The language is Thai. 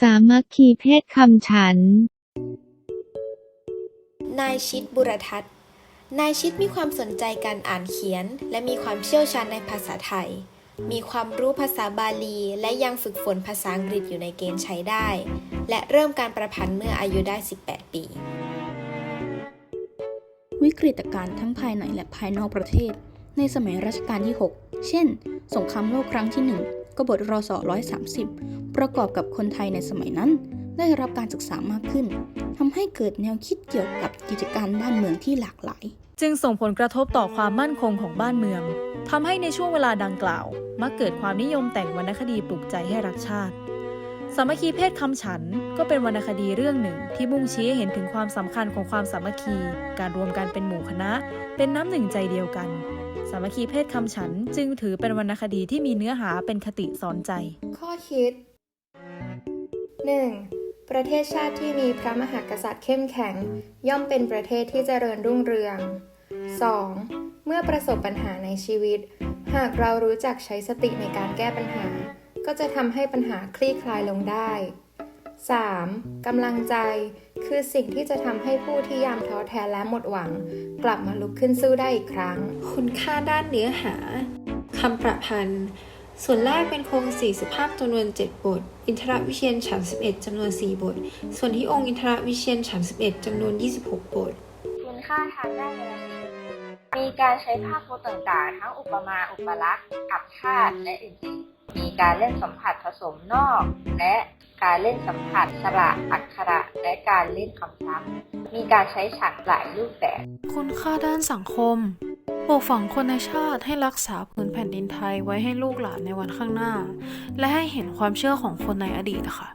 สามัคคีเพศคำฉัน นายชิดบุรทัศน์ นายชิดมีความสนใจการอ่านเขียน และมีความเชี่ยวชาญในภาษาไทย มีความรู้ภาษาบาลี และยังฝึกฝนภาษาอังกฤษอยู่ในเกณฑ์ใช้ได้ และเริ่มการประพันธ์เมื่ออายุได้ 18 ปี วิกฤตการณ์ทั้งภายในและภายนอกประเทศ ในสมัยรัชกาลที่ 6 เช่น สงครามโลกครั้งที่ 1 กบฏรศ130 ประกอบกับคนไทยในสมัยนั้น ได้รับการศึกษามากขึ้นทำให้เกิดแนวคิดเกี่ยวกับกิจการบ้านเมืองที่หลากหลาย จึงส่งผลกระทบต่อความมั่นคงของบ้านเมืองทำให้ในช่วงเวลาดังกล่าว มักเกิดความนิยมแต่งวรรณคดีปลุกใจให้รักชาติสามัคคีเพศคำฉันก็เป็นวรรณคดีเรื่องหนึ่งที่มุ่งชี้ให้เห็นถึงความสำคัญของความสามัคคี การรวมกันเป็นหมู่คณะ เป็นน้ำหนึ่งใจเดียวกัน สามัคคีเพศคำฉันจึงถือเป็นวรรณคดีที่มีเนื้อหาเป็นคติสอนใจ ข้อคิด 1. ประเทศชาติที่มีพระมหากษัตริย์เข้มแข็ง ย่อมเป็นประเทศที่เจริญรุ่งเรือง 2. เมื่อประสบปัญหาในชีวิต หากเรารู้จักใช้สติในการแก้ปัญหา ก็จะทำให้ปัญหาคลี่คลายลงได้ 3. กำลังใจคือสิ่งที่จะทำให้ผู้ที่ยามท้อแท้และหมดหวัง กลับมาลุกขึ้นสู้ได้อีกครั้ง คุณค่าด้านเนื้อหาคำประพันธ์ ส่วนแรกเป็นโครงสี่สุภาพจำนวน 7 บท อินทรวิเชียนฉัน11จำนวน 4 บท ส่วนที่องค์อินทรวิเชียนฉัน11จำนวน 26 บทคุณค่าทางด้านวรรณศิลป์มีการใช้ภาพพจน์ต่างๆ ทั้งอุปมา อุปลักษณ์อับชาติและอื่นๆ มีการเล่นสัมผัสผสมนอก และการเล่นสัมผัสสระอักขระและการเล่นคำซ้ำมีการใช้ฉากหลายรูปแบบ คุณค่าด้านสังคม ปลูกฝังคนในชาติให้รักษาพื้นแผ่นดินไทยไว้ให้ลูกหลานในวันข้างหน้า และให้เห็นความเชื่อของคนในอดีตค่ะ